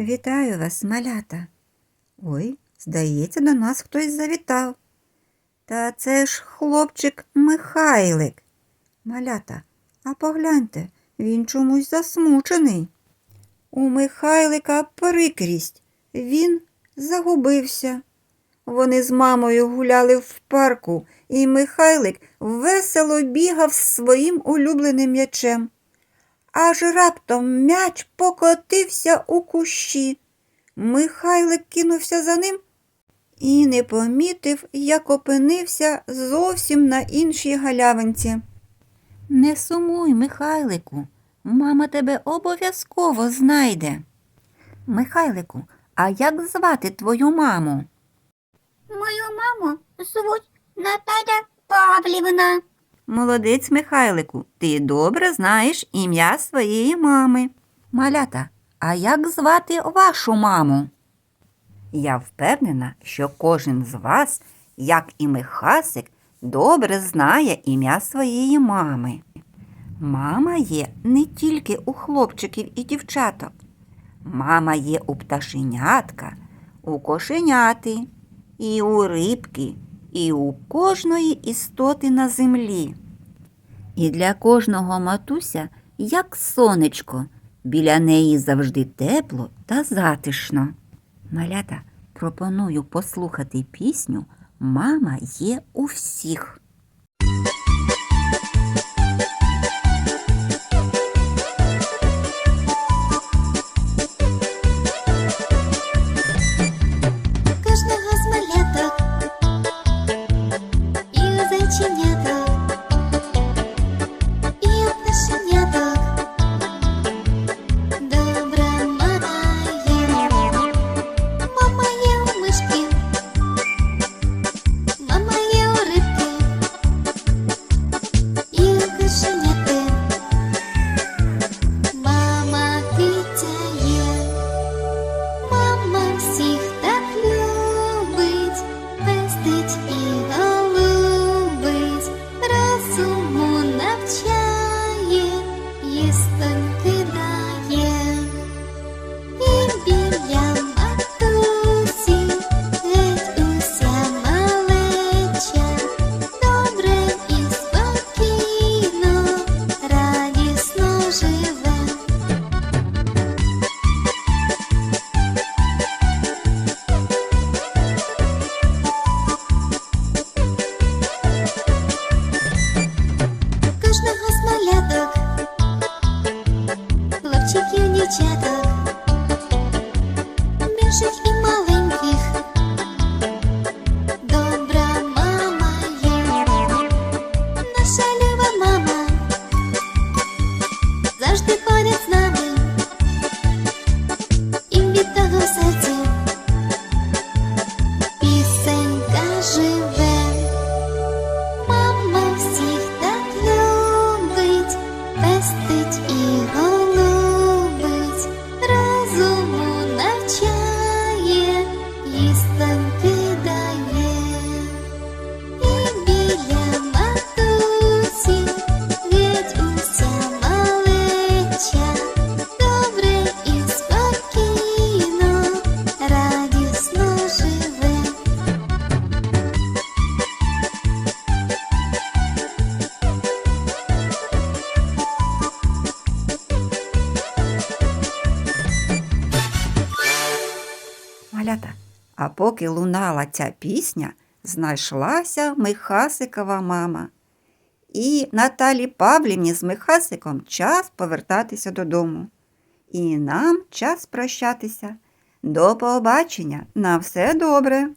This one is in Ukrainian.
Вітаю вас, малята. Ой, здається, до нас хтось завітав. Та це ж хлопчик Михайлик. Малята, а погляньте, він чомусь засмучений. У Михайлика прикрість. Він загубився. Вони з мамою гуляли в парку, і Михайлик весело бігав з своїм улюбленим м'ячем. Аж раптом м'яч покотився у кущі. Михайлик кинувся за ним і не помітив, як опинився зовсім на іншій галявинці. Не сумуй, Михайлику, мама тебе обов'язково знайде. Михайлику, а як звати твою маму? Мою маму звуть Наталя Павлівна. Молодець, Михайлику, ти добре знаєш ім'я своєї мами. Малята, а як звати вашу маму? Я впевнена, що кожен з вас, як і Михасик, добре знає ім'я своєї мами. Мама є не тільки у хлопчиків і дівчаток. Мама є у пташенятка, у кошеняти, і у рибки, і у кожної істоти на землі. І для кожного матуся, як сонечко, біля неї завжди тепло та затишно. Малята, пропоную послухати пісню Мама є у всіх. У зайченяток, і хлопчиків, дівчаток, більших а поки лунала ця пісня, знайшлася Михасикова мама. І Наталі Павлівні з Михасиком час повертатися додому. І нам час прощатися. До побачення. На все добре.